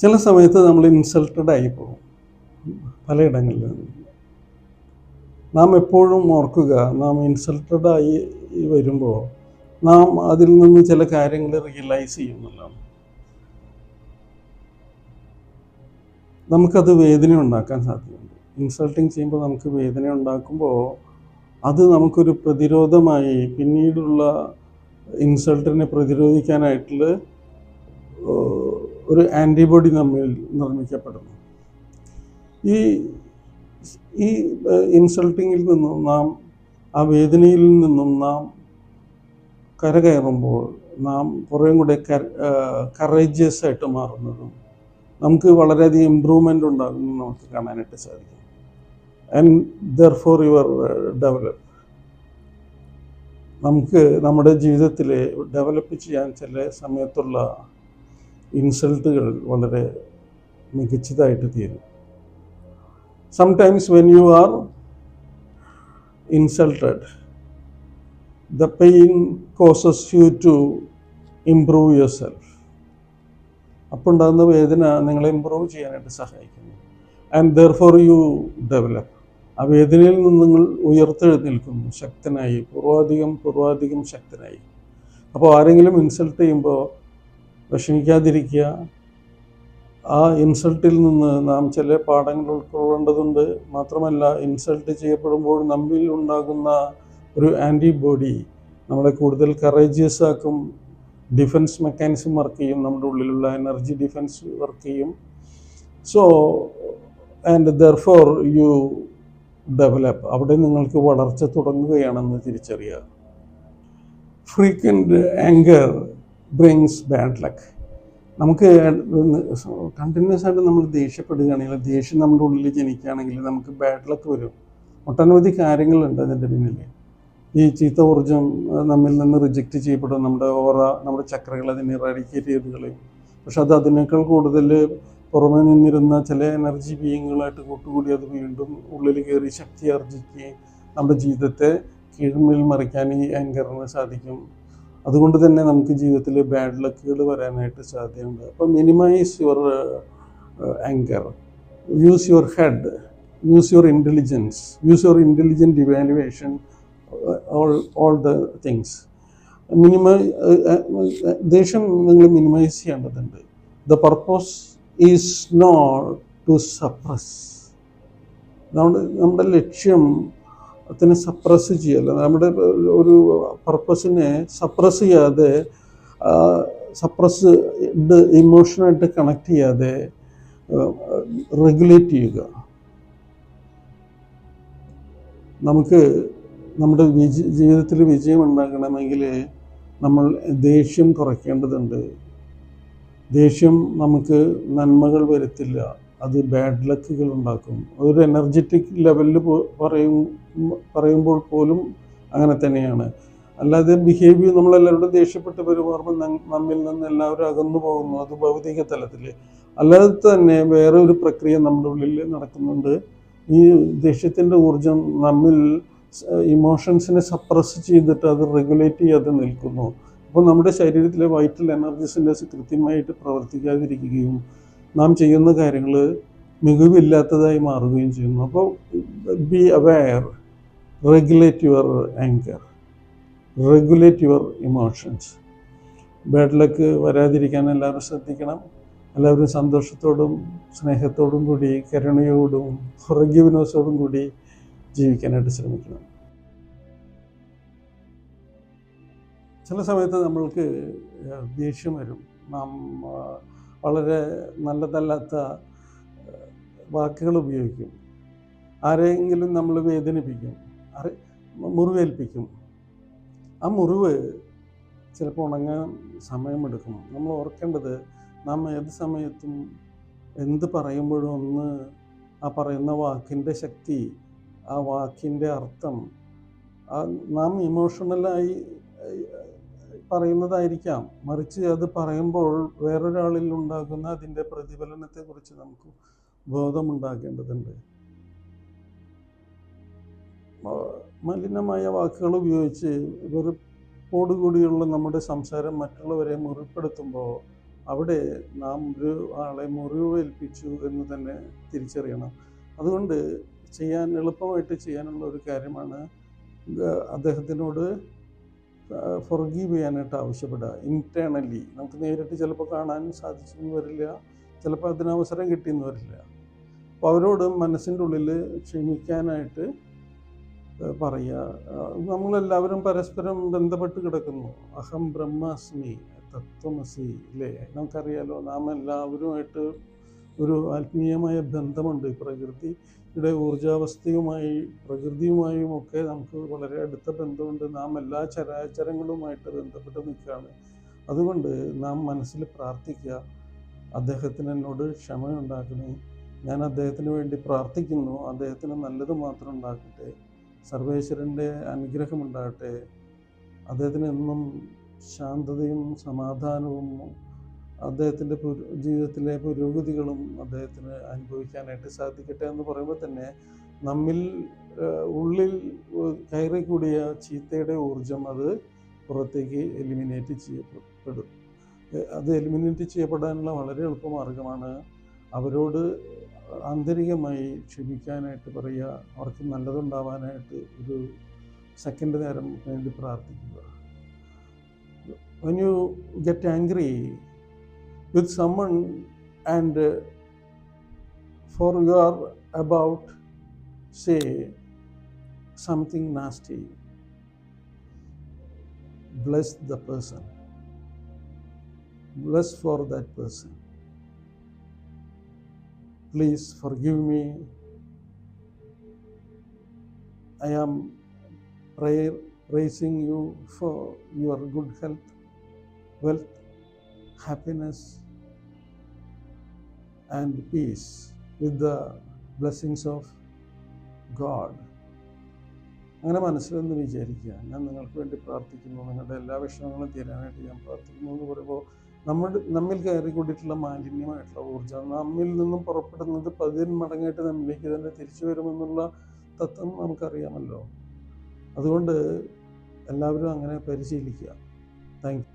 ചില സമയത്ത് നമ്മൾ ഇൻസൾട്ടഡ് ആയി പോകും. പലയിടങ്ങളിൽ നാം എപ്പോഴും ഓർക്കുക നാം ഇൻസൾട്ടഡ് ആയി വരുമ്പോൾ നാം അതിൽ നിന്ന് ചില കാര്യങ്ങൾ റിയലൈസ് ചെയ്യുന്നുണ്ടാവും നമുക്കത് വേദന ഉണ്ടാക്കാൻ സാധ്യതയുണ്ട്. ഇൻസൾട്ടിങ് ചെയ്യുമ്പോൾ നമുക്ക് വേദന ഉണ്ടാക്കുമ്പോൾ അത് നമുക്കൊരു പ്രതിരോധമായി പിന്നീടുള്ള ഇൻസൾട്ടിനെ പ്രതിരോധിക്കാനായിട്ടുള്ള ഒരു ആന്റിബോഡി നമ്മിൽ നിർമ്മിക്കപ്പെടുന്നു. ഈ ഈ ഇൻസൾട്ടിങ്ങിൽ നിന്നും നാം ആ വേദനയിൽ നിന്നും നാം കരകയറുമ്പോൾ നാം കുറേ കൂടെ കറേജിയസ് ആയിട്ട് മാറുന്നതും നമുക്ക് വളരെയധികം ഇമ്പ്രൂവ്മെന്റ് ഉണ്ടാകുന്നതും നമുക്ക് കാണാനായിട്ട് സാധിക്കും. And therefore your develop നമുക്ക് നമ്മുടെ ജീവിതത്തിൽ ഡെവലപ്പ് ചെയ്യാൻ ചില സമയത്തുള്ള ഇൻസൾട്ടുകൾ വളരെ മികച്ചതായിട്ട് തീരും. Sometimes when you are insulted the pain causes you to improve yourself അപ്പോൾ ഉണ്ടാകുന്ന വേദന നിങ്ങളെ ഇമ്പ്രൂവ് ചെയ്യാനായിട്ട് സഹായിക്കുന്നു. And therefore you develop ആ വേദനയിൽ നിന്ന് നിങ്ങൾ ഉയർത്തെഴുന്നേൽക്കുന്നു ശക്തനായി പൂർവാധികം പൂർവാധികം ശക്തനായി. അപ്പോൾ ആരെങ്കിലും ഇൻസൾട്ട് ചെയ്യുമ്പോൾ വിഷമിക്കാതിരിക്കുക. ആ ഇൻസൾട്ടിൽ നിന്ന് നാം ചില പാഠങ്ങൾ ഉൾക്കൊള്ളേണ്ടതുണ്ട്. മാത്രമല്ല ഇൻസൾട്ട് ചെയ്യപ്പെടുമ്പോൾ നമ്മിൽ ഉണ്ടാകുന്ന ഒരു ആന്റിബോഡി നമ്മളെ കൂടുതൽ കറേജിയസ് ആക്കും. ഡിഫൻസ് മെക്കാനിസം വർക്ക് ചെയ്യും നമ്മുടെ ഉള്ളിലുള്ള എനർജി ഡിഫൻസ് വർക്ക് ചെയ്യും. So and therefore you develop അവിടെ നിങ്ങൾക്ക് വളർച്ച തുടങ്ങുകയാണെന്ന് തിരിച്ചറിയുക. Frequent anger brings bad luck നമുക്ക് കണ്ടിന്യൂസ് ആയിട്ട് നമ്മൾ ദേഷ്യപ്പെടുകയാണെങ്കിൽ ദേഷ്യം നമ്മുടെ ഉള്ളിൽ ജനിക്കുകയാണെങ്കിൽ നമുക്ക് ബാഡ് ലക്ക് വരും. ഒട്ടനവധി കാര്യങ്ങളുണ്ട് അതിന്റെ പിന്നിൽ. ഈ ചീത്ത ഊർജം നമ്മിൽ നിന്ന് റിജക്റ്റ് ചെയ്യപ്പെടും. നമ്മുടെ ഓറ നമ്മുടെ ചക്രകൾ അതിനെ ഇറാഡിക്കേറ്റ് ചെയ്ത് കളയും. പക്ഷെ അത് അതിനേക്കാൾ കൂടുതൽ പുറമെ നിന്നിരുന്ന ചില എനർജി ബീയിങ്ങുകളായിട്ട് കൂട്ടുകൂടി അത് വീണ്ടും ഉള്ളിൽ കയറി ശക്തി ആർജിക്കുകയും നമ്മുടെ ജീവിതത്തെ കീഴ്മേൽ മറിക്കാൻ ഈ ആങ്കറിന് സാധിക്കും. അതുകൊണ്ട് തന്നെ നമുക്ക് ജീവിതത്തിൽ ബാഡ് ലക്കുകൾ വരാനായിട്ട് സാധ്യതയുണ്ട്. അപ്പോൾ minimise your anger use your head use your intelligence use your intelligent evaluation all all the things minima ദേഷ്യം നിങ്ങൾ മിനിമൈസ് ചെയ്യേണ്ടതുണ്ട്. The purpose is not to suppress നമ്മുടെ നമ്മുടെ ലക്ഷ്യം അതിനെ സപ്രസ് ചെയ്യല്ല നമ്മുടെ ഒരു പർപ്പസിനെ സപ്രസ് ചെയ്യാതെ സപ്രസ് ഇമോഷനായിട്ട് കണക്ട് ചെയ്യാതെ റെഗുലേറ്റ് ചെയ്യുക. നമുക്ക് നമ്മുടെ വിജ ജീവിതത്തിൽ വിജയം ഉണ്ടാകണമെങ്കിൽ നമ്മൾ ദേഷ്യം കുറയ്ക്കേണ്ടതുണ്ട്. ദേഷ്യം നമുക്ക് നന്മകൾ വരുത്തില്ല. അത് ബാഡ് ലക്കുകൾ ഉണ്ടാക്കും. ഒരു എനർജറ്റിക് ലെവലിൽ പറയും പറയുമ്പോൾ പോലും അങ്ങനെ തന്നെയാണ്. അല്ലാതെ ബിഹേവിയർ നമ്മളെല്ലാവരോടും ദേഷ്യപ്പെട്ട് പെരുമാറുമ്പോൾ നമ്മിൽ നിന്ന് എല്ലാവരും അകന്നു പോകുന്നു. അത് ഭൗതിക തലത്തിൽ അല്ലാതെ തന്നെ വേറെ ഒരു പ്രക്രിയ നമ്മുടെ ഉള്ളിൽ നടക്കുന്നുണ്ട്. ഈ ദേഷ്യത്തിന്റെ ഊർജം നമ്മിൽ ഇമോഷൻസിനെ സപ്രസ് ചെയ്തിട്ട് അത് റെഗുലേറ്റ് ചെയ്യാതെ നിൽക്കുന്നു. അപ്പോൾ നമ്മുടെ ശരീരത്തിലെ വൈറ്റൽ എനർജീസിന്റെ കൃത്യമായിട്ട് പ്രവർത്തിക്കാതിരിക്കുകയും നാം ചെയ്യുന്ന കാര്യങ്ങൾ മികവില്ലാത്തതായി മാറുകയും ചെയ്യുന്നു. അപ്പോൾ be aware regulate your anger regulate your emotions bad luck വരാതിരിക്കാൻ എല്ലാവരും ശ്രദ്ധിക്കണം. എല്ലാവരും സന്തോഷത്തോടും സ്നേഹത്തോടും കൂടി കരുണയോടും ഹൃഗ്യവിനോസോടും കൂടി ജീവിക്കാനായിട്ട് ശ്രമിക്കണം. ചില സമയത്ത് നമ്മൾക്ക് ദേഷ്യം വരും. നാം വളരെ നല്ലതല്ലാത്ത വാക്കുകൾ ഉപയോഗിക്കും. ആരെങ്കിലും നമ്മൾ വേദനിപ്പിക്കും ആരെ മുറിവേൽപ്പിക്കും. ആ മുറിവ് ചിലപ്പോൾ ഉണങ്ങാൻ സമയമെടുക്കും. നമ്മൾ ഓർക്കേണ്ടത് നാം ഏത് സമയത്തും എന്ത് പറയുമ്പോഴും ഒന്ന് ആ പറയുന്ന വാക്കിന്റെ ശക്തി ആ വാക്കിന്റെ അർത്ഥം നാം ഇമോഷണലായി പറയുന്നതായിരിക്കാം. മറിച്ച് അത് പറയുമ്പോൾ വേറൊരാളിൽ ഉണ്ടാകുന്ന അതിന്റെ പ്രതിഫലനത്തെക്കുറിച്ച് നമുക്ക് ബോധമുണ്ടാക്കേണ്ടതുണ്ട് മലിനമായ വാക്കുകൾ ഉപയോഗിച്ച് വെറുപ്പോടുകൂടിയുള്ള നമ്മുടെ സംസാരം മറ്റുള്ളവരെ മുറിപ്പെടുത്തുമ്പോൾ അവിടെ നാം ഒരു ആളെ മുറിവേൽപ്പിച്ചു എന്ന് തന്നെ തിരിച്ചറിയണം. അതുകൊണ്ട് ചെയ്യാൻ എളുപ്പമായിട്ട് ചെയ്യാനുള്ള ഒരു കാര്യമാണ് അദ്ദേഹത്തിനോട് ഫൊർഗീവ് ചെയ്യാനായിട്ട് ആവശ്യപ്പെടുക. ഇന്റേർണലി നമുക്ക് നേരിട്ട് ചിലപ്പോൾ കാണാൻ സാധിച്ചെന്ന് വരില്ല. ചിലപ്പോൾ അതിനവസരം കിട്ടിയെന്ന് വരില്ല. അപ്പോൾ അവരോട് മനസ്സിന്റെ ഉള്ളിൽ ക്ഷമിക്കാനായിട്ട് പറയുക. നമ്മളെല്ലാവരും പരസ്പരം ബന്ധപ്പെട്ട് കിടക്കുന്നു. അഹം ബ്രഹ്മാസ്മി തത്വമസി അല്ലേ നമുക്കറിയാലോ നാം എല്ലാവരുമായിട്ട് ഒരു ആത്മീയമായ ബന്ധമുണ്ട്. പ്രകൃതിയുടെ ഊർജാവസ്ഥയുമായി പ്രകൃതിയുമായും ഒക്കെ നമുക്ക് വളരെ അടുത്ത ബന്ധമുണ്ട്. നാം എല്ലാ ചരാചരങ്ങളുമായിട്ട് ബന്ധപ്പെട്ട് നിൽക്കുകയാണ്. അതുകൊണ്ട് നാം മനസ്സിൽ പ്രാർത്ഥിക്കുക. അദ്ദേഹത്തിന് എന്നോട് ക്ഷമയുണ്ടാക്കണേ. ഞാൻ അദ്ദേഹത്തിന് വേണ്ടി പ്രാർത്ഥിക്കുന്നു. അദ്ദേഹത്തിന് നല്ലത് മാത്രം ഉണ്ടാക്കട്ടെ. സർവേശ്വരന്റെ അനുഗ്രഹം ഉണ്ടാകട്ടെ. അദ്ദേഹത്തിന് എന്നും ശാന്തതയും സമാധാനവും അദ്ദേഹത്തിന്റെ ജീവിതത്തിലെ പുരോഗതികളും അദ്ദേഹത്തിന് അനുഭവിക്കാനായിട്ട് സാധിക്കട്ടെ എന്ന് പറയുമ്പോൾ തന്നെ നമ്മിൽ ഉള്ളിൽ കയറി കൂടിയ ചീത്തയുടെ ഊർജം അത് പുറത്തേക്ക് എലിമിനേറ്റ് ചെയ്യപ്പെടും. അത് എലിമിനേറ്റ് ചെയ്യപ്പെടാനുള്ള വളരെ എളുപ്പ എളുപ്പമാർഗമാണ് അവരോട് ആന്തരികമായി ക്ഷമിക്കാനായിട്ട് പറയുക അവർക്ക് നല്ലതുണ്ടാവാനായിട്ട് ഒരു സെക്കൻഡ് നേരം വേണ്ടി പ്രാർത്ഥിക്കുക. When you get angry with someone and uh, for you are about say something nasty bless the person. Bless for that person. Please forgive me. I am prayer praising you for your good health wealth, happiness, and peace with the blessings of God. അങ്ങനെ മനസ്സിലെന്ന് വിചാരിക്കുക. ഞാൻ നിങ്ങൾക്ക് വേണ്ടി പ്രാർത്ഥിക്കുന്നു. നിങ്ങളുടെ എല്ലാ വിഷമങ്ങളും തീരാനായിട്ട് ഞാൻ പ്രാർത്ഥിക്കുന്നു എന്ന് പറയുമ്പോൾ നമ്മുടെ നമ്മിൽ കയറി കൂടിയിട്ടുള്ള മാലിന്യമായിട്ടുള്ള ഊർജം നമ്മിൽ നിന്നും പുറപ്പെടുന്നത് പതിന് മടങ്ങായിട്ട് നമ്മിലേക്ക് തന്നെ തിരിച്ചു വരുമെന്നുള്ള തത്വം നമുക്കറിയാമല്ലോ. അതുകൊണ്ട് എല്ലാവരും അങ്ങനെ പരിശീലിക്കുക. താങ്ക്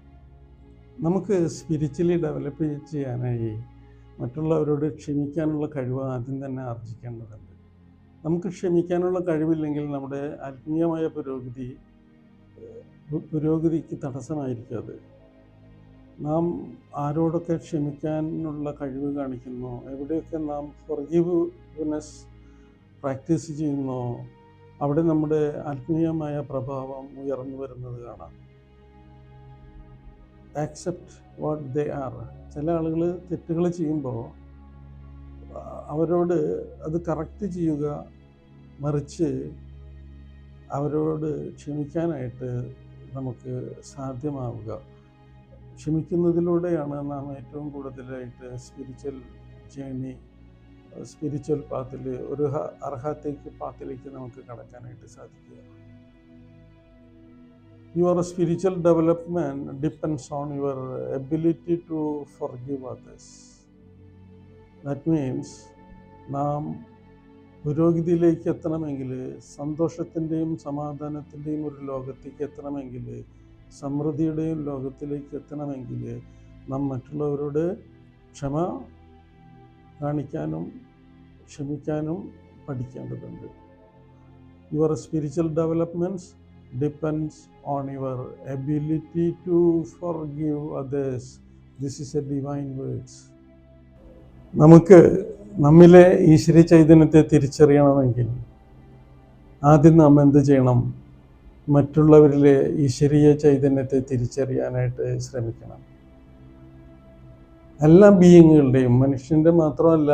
നമുക്ക് സ്പിരിച്വലി ഡെവലപ്പ് ചെയ്യാനായി മറ്റുള്ളവരോട് ക്ഷമിക്കാനുള്ള കഴിവ് ആദ്യം തന്നെ ആർജിക്കേണ്ടതുണ്ട്. നമുക്ക് ക്ഷമിക്കാനുള്ള കഴിവില്ലെങ്കിൽ നമ്മുടെ ആത്മീയമായ പുരോഗതി പുരോഗതിക്ക് തടസ്സമായിരിക്കും അത്. നാം ആരോടൊക്കെ ക്ഷമിക്കാനുള്ള കഴിവ് കാണിക്കുന്നു എവിടെയൊക്കെ നാം ഫൊർഗീവ്നെസ് പ്രാക്ടീസ് ചെയ്യുന്നു അവിടെ നമ്മുടെ ആത്മീയമായ പ്രഭാവം ഉയർന്നു വരുന്നത് കാണാം. ആക്സെപ്റ്റ് വാട്ട് ദേ ആർ ചില ആളുകൾ തെറ്റുകൾ ചെയ്യുമ്പോൾ അവരോട് അത് കറക്റ്റ് ചെയ്യുക മറിച്ച് അവരോട് ക്ഷമിക്കാനായിട്ട് നമുക്ക് സാധ്യമാവുക. ക്ഷമിക്കുന്നതിലൂടെയാണ് നാം ഏറ്റവും കൂടുതലായിട്ട് സ്പിരിച്വൽ ജേണി സ്പിരിച്വൽ പാത്തിൽ ഒരു അർഹത്തേക്ക് പാത്തിലേക്ക് നമുക്ക് കടക്കാനായിട്ട് സാധിക്കുക. Your spiritual development depends on your ability to forgive others. That means നാം പുരോഗതിയിലേക്ക് എത്തണമെങ്കിൽ സന്തോഷത്തിന്റെയും സമാധാനത്തിന്റെയും ഒരു ലോകത്തേക്ക് എത്തണമെങ്കിൽ സമൃദ്ധിയുടെയും ലോകത്തിലേക്ക് എത്തണമെങ്കിൽ നാം മറ്റുള്ളവരോട് ക്ഷമ കാണിക്കാനും ക്ഷമിക്കാനും പഠിക്കേണ്ടതുണ്ട് your spiritual developments depends on your ability to forgive others. This is a divine words. നമുക്ക് നമ്മിലെ ഈശ്വര ചൈതന്യത്തെ തിരിച്ചറിയണമെങ്കിൽ ആദ്യം നാം എന്ത് ചെയ്യണം മറ്റുള്ളവരിലെ ഈശ്വരീയ ചൈതന്യത്തെ തിരിച്ചറിയാനായിട്ട് ശ്രമിക്കണം എല്ലാ ബീയിങ്ങുകളുടെയും മനുഷ്യന്റെ മാത്രമല്ല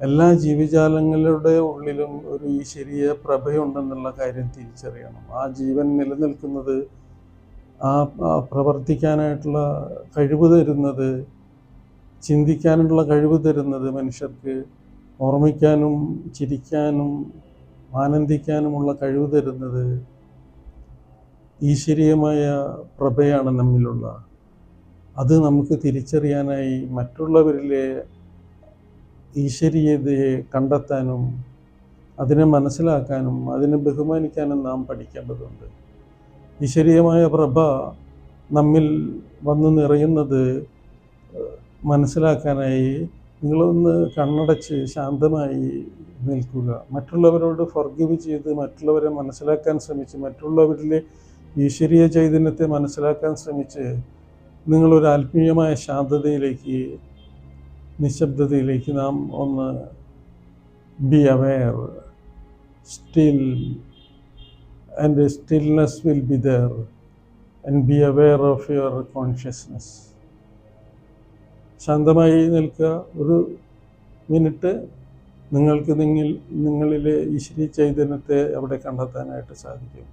എല്ലാ ജീവജാലങ്ങളുടെ ഉള്ളിലും ഒരു ഈശ്വരീയ പ്രഭയുണ്ടെന്നുള്ള കാര്യം തിരിച്ചറിയണം. ആ ജീവൻ നിലനിൽക്കുന്നത് ആ പ്രവർത്തിക്കാനായിട്ടുള്ള കഴിവ് തരുന്നത് ചിന്തിക്കാനുള്ള കഴിവ് തരുന്നത് മനുഷ്യർക്ക് ഓർമ്മിക്കാനും ചിരിക്കാനും ആനന്ദിക്കാനുമുള്ള കഴിവ് തരുന്നത് ഈശ്വരീയമായ പ്രഭയാണ് നമ്മിലുള്ള. അത് നമുക്ക് തിരിച്ചറിയാനായി മറ്റുള്ളവരിലെ ഈശ്വരീയതയെ കണ്ടെത്താനും അതിനെ മനസ്സിലാക്കാനും അതിനെ ബഹുമാനിക്കാനും നാം പഠിക്കേണ്ടതുണ്ട്. ഈശ്വരീയമായ പ്രഭ നമ്മിൽ വന്നു നിറയുന്നത് മനസ്സിലാക്കാനായി നിങ്ങളൊന്ന് കണ്ണടച്ച് ശാന്തമായി നിൽക്കുക. മറ്റുള്ളവരോട് ഫർഗീവ് ചെയ്ത് മറ്റുള്ളവരെ മനസ്സിലാക്കാൻ ശ്രമിച്ച് മറ്റുള്ളവരിലെ ഈശ്വരീയ ചൈതന്യത്തെ മനസ്സിലാക്കാൻ ശ്രമിച്ച് നിങ്ങളൊരു ആത്മീയമായ ശാന്തതയിലേക്ക് നിശബ്ദതയിലേക്ക് നാം ഒന്ന് be aware still and stillness will be there and be aware of your consciousness ശാന്തമായി നിൽക്കുക ഒരു മിനിറ്റ് നിങ്ങൾക്ക് നിങ്ങൾ നിങ്ങളിലെ ഈശ്വരീ ചൈതന്യത്തെ അവിടെ കണ്ടെത്താനായിട്ട് സാധിക്കും.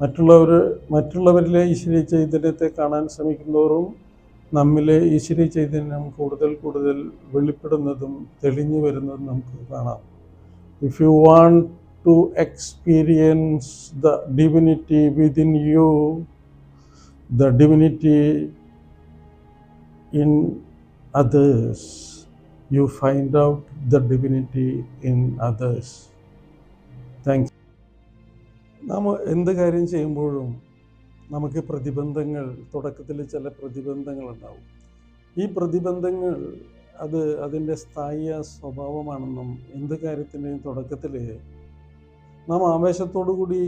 മറ്റുള്ളവർ മറ്റുള്ളവരിലെ ഈശ്വരീ ചൈതന്യത്തെ കാണാൻ ശ്രമിക്കുന്നവരും നമ്മിലെ ഈശ്വരീയ ചൈതന്യം കൂടുതൽ കൂടുതൽ വെളിപ്പെടുന്നതും തെളിഞ്ഞു വരുന്നതും നമുക്ക് കാണാം. If you want to experience the divinity within you the divinity in others you find out the divinity in others thank നാം എന്ത് കാര്യം ചെയ്യുമ്പോഴും നമുക്ക് പ്രതിബന്ധങ്ങൾ തുടക്കത്തിൽ ചില പ്രതിബന്ധങ്ങൾ ഉണ്ടാവും ഈ പ്രതിബന്ധങ്ങൾ അത് അതിന്റെ സ്ഥായിയ സ്വഭാവമാണെന്നും എന്ത് കാര്യത്തിന്റെയും തുടക്കത്തിൽ നാം ആവേശത്തോടു കൂടി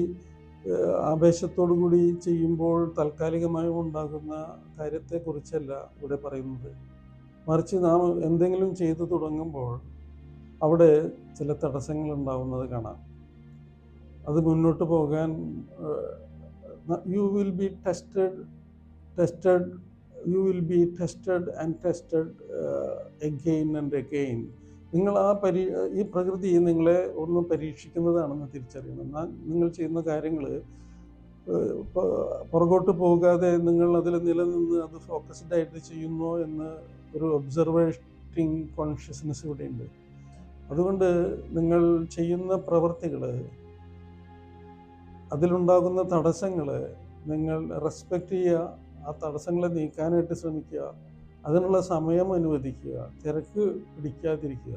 ആവേശത്തോടു കൂടി ചെയ്യുമ്പോൾ താൽക്കാലികമായി ഉണ്ടാകുന്ന കാര്യത്തെക്കുറിച്ചല്ല ഇവിടെ പറയുന്നത്. മറിച്ച് നാം എന്തെങ്കിലും ചെയ്തു തുടങ്ങുമ്പോൾ അവിടെ ചില തടസ്സങ്ങൾ ഉണ്ടാവുന്നത് കാണാം. അത് മുന്നോട്ട് പോകാൻ you be tested, tested, you will be tested and tested uh, again and again. നിങ്ങൾ ആ പരീ ഈ പ്രകൃതി നിങ്ങളെ ഒന്ന് പരീക്ഷിക്കുന്നതാണെന്ന് തിരിച്ചറിയണം നിങ്ങൾ ചെയ്യുന്ന കാര്യങ്ങൾ പുറകോട്ട് പോകാതെ നിങ്ങൾ അതിൽ നിലനിന്ന് അത് ഫോക്കസ്ഡ് ആയിട്ട് ചെയ്യുന്നോ എന്ന് ഒരു ഒബ്സർവേറ്റിംഗ് കോൺഷ്യസ്നെസ് ഇവിടെയുണ്ട് അതുകൊണ്ട് നിങ്ങൾ ചെയ്യുന്ന പ്രവർത്തികൾ അതിലുണ്ടാകുന്ന തടസ്സങ്ങൾ നിങ്ങൾ റെസ്പെക്റ്റ് ചെയ്യുക ആ തടസ്സങ്ങളെ നീക്കാനായിട്ട് ശ്രമിക്കുക അതിനുള്ള സമയം അനുവദിക്കുക തിരക്ക് പിടിക്കാതിരിക്കുക.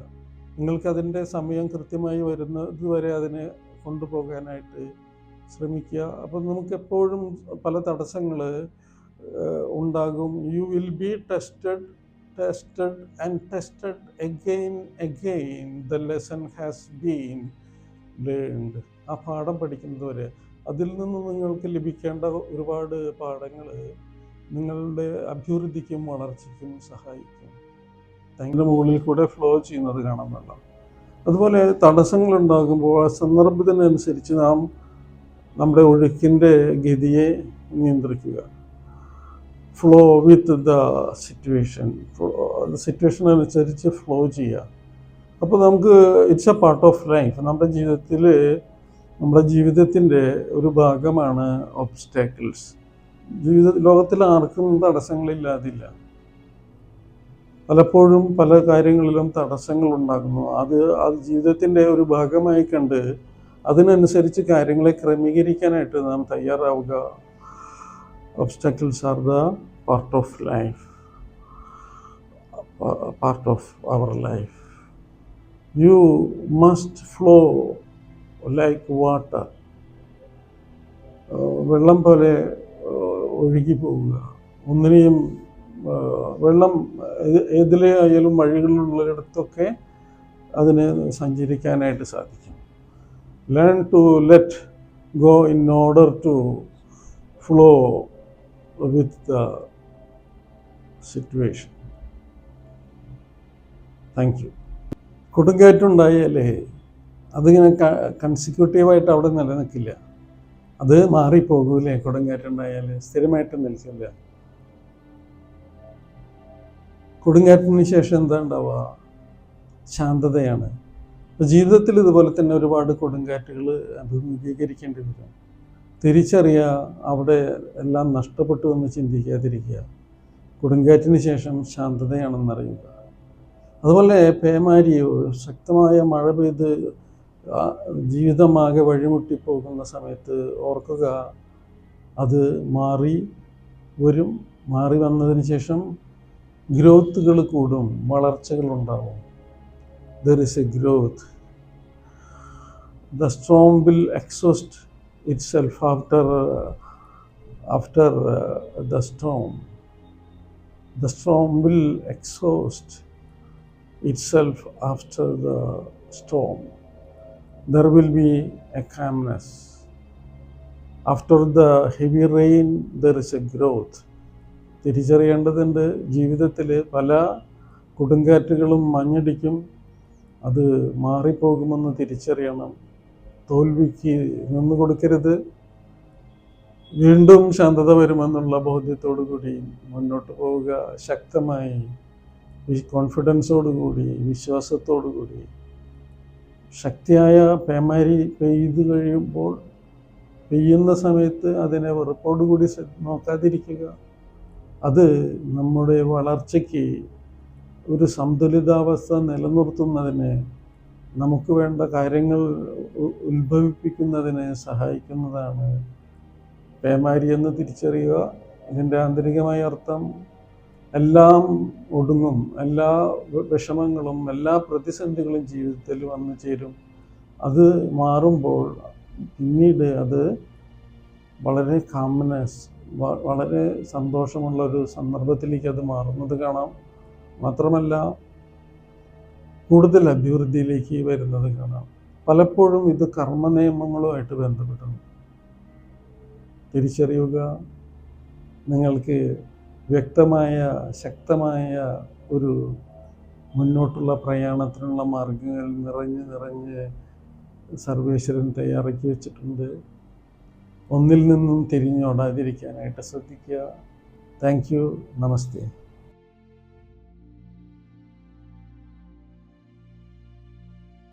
നിങ്ങൾക്കതിന്റെ സമയം കൃത്യമായി വരുന്നത് വരെ അതിനെ കൊണ്ടുപോകാനായിട്ട് ശ്രമിക്കുക. അപ്പം നമുക്കെപ്പോഴും പല തടസ്സങ്ങൾ ഉണ്ടാകും. You will be tested tested and tested again again the lesson has been learned ആ പാഠം പഠിക്കുന്നതുവരെ അതിൽ നിന്ന് നിങ്ങൾക്ക് ലഭിക്കേണ്ട ഒരുപാട് പാഠങ്ങൾ നിങ്ങളുടെ അഭിവൃദ്ധിക്കും വളർച്ചയ്ക്കും സഹായിക്കും. അതിന്റെ മുകളിൽ കൂടെ ഫ്ലോ ചെയ്യുന്നത് കാണാൻ വെള്ളം അതുപോലെ തടസ്സങ്ങൾ ഉണ്ടാകുമ്പോൾ ആ സന്ദർഭത്തിനനുസരിച്ച് നാം നമ്മുടെ ഒഴുക്കിന്റെ ഗതിയെ നിയന്ത്രിക്കുക. Flow with the situation situation അനുസരിച്ച് ഫ്ലോ ചെയ്യുക. അപ്പോൾ നമുക്ക് it's a part of life നമ്മുടെ ജീവിതത്തിൽ നമ്മുടെ ജീവിതത്തിന്റെ ഒരു ഭാഗമാണ് ഒബ്സ്റ്റാക്കിൾസ് ജീവിത ലോകത്തിൽ ആർക്കും തടസ്സങ്ങളില്ലാതില്ല. പലപ്പോഴും പല കാര്യങ്ങളിലും തടസ്സങ്ങൾ ഉണ്ടാകുന്നു. അത് അത് ജീവിതത്തിന്റെ ഒരു ഭാഗമായി കണ്ട് അതിനനുസരിച്ച് കാര്യങ്ങളെ ക്രമീകരിക്കാനായിട്ട് നാം തയ്യാറാവുക. Obstacles are the part of life part of our life you must flow like water വെള്ളം പോലെ ഒഴുകി പോവുക ഒന്നിനെയും വെള്ളം ഏതിലെ ആയാലും വഴികളിലുള്ളിടത്തൊക്കെ അതിന് സഞ്ചരിക്കാനായിട്ട് സാധിക്കും. Learn to let go in order to flow with the situation thank you കൊടുങ്കാറ്റുണ്ടായാലേ അതിങ്ങനെ കൺസിക്യൂട്ടീവായിട്ട് അവിടെ നിലനിൽക്കില്ല. അത് മാറിപ്പോകൂലേ? കൊടുങ്കാറ്റുണ്ടായാൽ സ്ഥിരമായിട്ട് നിൽക്കില്ല. കൊടുങ്കാറ്റിന് ശേഷം എന്താ ഉണ്ടാവുക ശാന്തതയാണ് ജീവിതത്തിൽ ഇതുപോലെ തന്നെ ഒരുപാട് കൊടുങ്കാറ്റുകൾ അഭിമുഖീകരിക്കേണ്ടി വരും. തിരിച്ചറിയുക അവിടെ എല്ലാം നഷ്ടപ്പെട്ടു എന്ന് ചിന്തിക്കാതിരിക്കുക. കൊടുങ്കാറ്റിന് ശേഷം ശാന്തതയാണെന്നറിയുക. അതുപോലെ പേമാരിയോ ശക്തമായ മഴ പെയ്ത് ജീവിതമാകെ വഴിമുട്ടിപ്പോകുന്ന സമയത്ത് ഓർക്കുക അത് മാറി വരും. മാറി വന്നതിന് ശേഷം ഗ്രോത്തുകൾ കൂടും വളർച്ചകൾ ഉണ്ടാവും. There is a growth the strong will exhaust itself after after the strong the strong will exhaust itself after the storm. There will be a calmness. After the heavy rain, there is a growth. തിരിച്ചറിയേണ്ടതുണ്ട്. ജീവിതത്തിൽ പല കൊടുങ്കാറ്റുകളും മഞ്ഞടിക്കും. അത് മാറിപ്പോകുമെന്ന് തിരിച്ചറിയണം. തോൽവിക്ക് നിന്നു കൊടുക്കരുത്. വീണ്ടും ശാന്തത വരുമെന്നുള്ള ബോധ്യത്തോടു കൂടി മുന്നോട്ട് പോവുക. ശക്തമായി കോൺഫിഡൻസോടുകൂടി വിശ്വാസത്തോടു കൂടി ശക്തിയായ പേമാരി പെയ്ത് കഴിയുമ്പോൾ പെയ്യുന്ന സമയത്ത് അതിനെ വെറുപ്പോടുകൂടി കൂടി നോക്കാതിരിക്കുക. അത് നമ്മുടെ വളർച്ചയ്ക്ക് ഒരു സന്തുലിതാവസ്ഥ നിലനിർത്തുന്നതിന് നമുക്ക് വേണ്ട കാര്യങ്ങൾ ഉത്ഭവിപ്പിക്കുന്നതിന് സഹായിക്കുന്നതാണ്. പേമാരി എന്ന് തിരിച്ചറിയുക ഇതിന്റെ ആന്തരികമായ അർത്ഥം എല്ലാം ഒടുങ്ങും എല്ലാ വിഷമങ്ങളും എല്ലാ പ്രതിസന്ധികളും ജീവിതത്തിൽ വന്നു ചേരും. അത് മാറുമ്പോൾ പിന്നീട് അത് വളരെ കാംനെസ് വളരെ സന്തോഷമുള്ള ഒരു സന്ദർഭത്തിലേക്ക് അത് മാറുന്നത് കാണാം. മാത്രമല്ല കൂടുതൽ അഭിവൃദ്ധിയിലേക്ക് വരുന്നത് കാണാം. പലപ്പോഴും ഇത് കർമ്മ നിയമങ്ങളുമായിട്ട് ബന്ധപ്പെട്ടു തിരിച്ചറിയുക നിങ്ങൾക്ക് വ്യക്തമായ ശക്തമായ ഒരു മുന്നോട്ടുള്ള പ്രയാണത്തിനുള്ള മാർഗങ്ങൾ നിറഞ്ഞ് നിറഞ്ഞ് സർവേശ്വരൻ തയ്യാറാക്കി വെച്ചിട്ടുണ്ട്. ഒന്നിൽ നിന്നും തിരിഞ്ഞോടാതിരിക്കാനായിട്ട് ശ്രദ്ധിക്കുക. Thank you. നമസ്തേ.